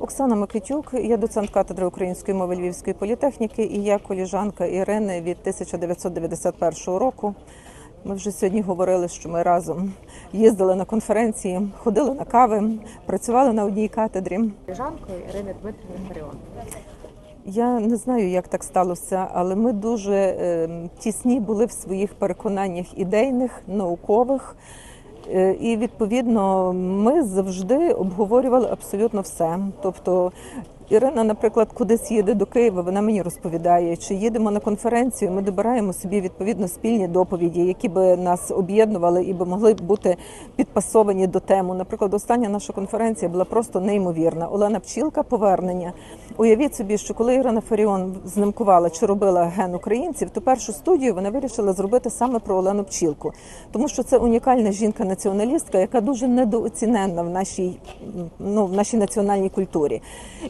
Оксана Микитюк, я доцент кафедри української мови Львівської політехніки і я коліжанка Ірини від 1991 року. Ми вже сьогодні говорили, що ми разом їздили на конференції, ходили на кави, працювали на одній катедрі. Жанкою Ірини Дмитрівни Фаріон. Я не знаю, як так сталося, але ми дуже е, тісні були в своїх переконаннях ідейних, наукових. Е, І відповідно ми завжди обговорювали абсолютно все. Тобто Ірина, наприклад, кудись їде до Києва, вона мені розповідає, чи їдемо на конференцію. Ми добираємо собі відповідно спільні доповіді, які би нас об'єднували і би могли бути підпасовані до тему. Наприклад, остання наша конференція була просто неймовірна. Олена Пчілка повернення. Уявіть собі, що коли Ірина Фаріон знимкувала чи робила ген українців, то першу студію вона вирішила зробити саме про Олену Пчілку, тому що це унікальна жінка-націоналістка, яка дуже недооціненна в нашій ну в нашій національній культурі.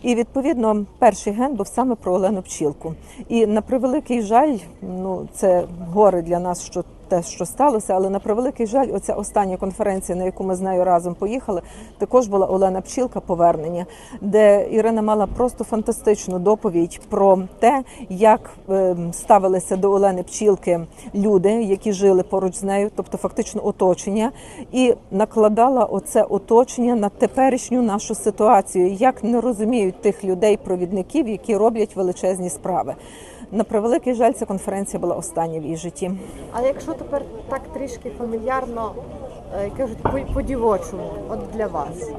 І відповідно перший ген був саме про Олену Пчілку. І на превеликий жаль, ну це горе для нас, що те, що сталося, але на превеликий жаль, оця остання конференція, на яку ми з нею разом поїхали, також була Олена Пчілка повернення, де Ірина мала просто фантастичну доповідь про те, як е, ставилися до Олени Пчілки люди, які жили поруч з нею, тобто фактично оточення, і накладала оце оточення на теперішню нашу ситуацію, як не розуміють тих людей, провідників, які роблять величезні справи. На превеликий жаль, ця конференція була остання в її житті. Але якщо тепер так трішки фамільярно е, кажуть по- по-дівочому, от для вас.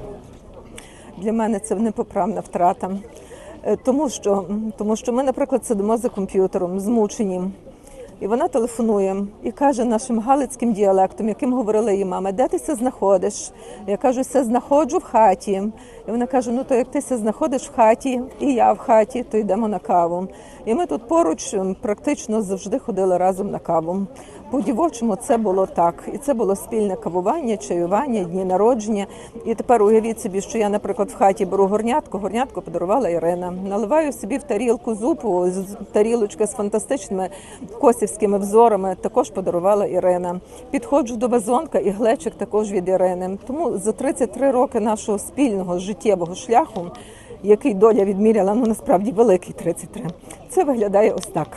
Для мене це непоправна втрата. Е, Тому що, тому що ми, наприклад, сидимо за комп'ютером, змучені. І вона телефонує і каже нашим галицьким діалектом, яким говорила її мама, де ти се знаходиш? Я кажу, се знаходжу в хаті. І вона каже: Ну то як ти се знаходиш в хаті, і я в хаті, то йдемо на каву. І ми тут поруч практично завжди ходили разом на каву. По дівочому це було так, і це було спільне кавування, чаювання, дні народження. І тепер уявіть собі, що я, наприклад, в хаті беру горнятку. Горнятку подарувала Ірина. Наливаю собі в тарілку зупу, тарілочка з фантастичними косівськими взорами. Також подарувала Ірина. Підходжу до вазонка і глечик також від Ірини. Тому за 33 роки нашого спільного життєвого шляху, який доля відміряла, ну насправді великий 33, це виглядає ось так.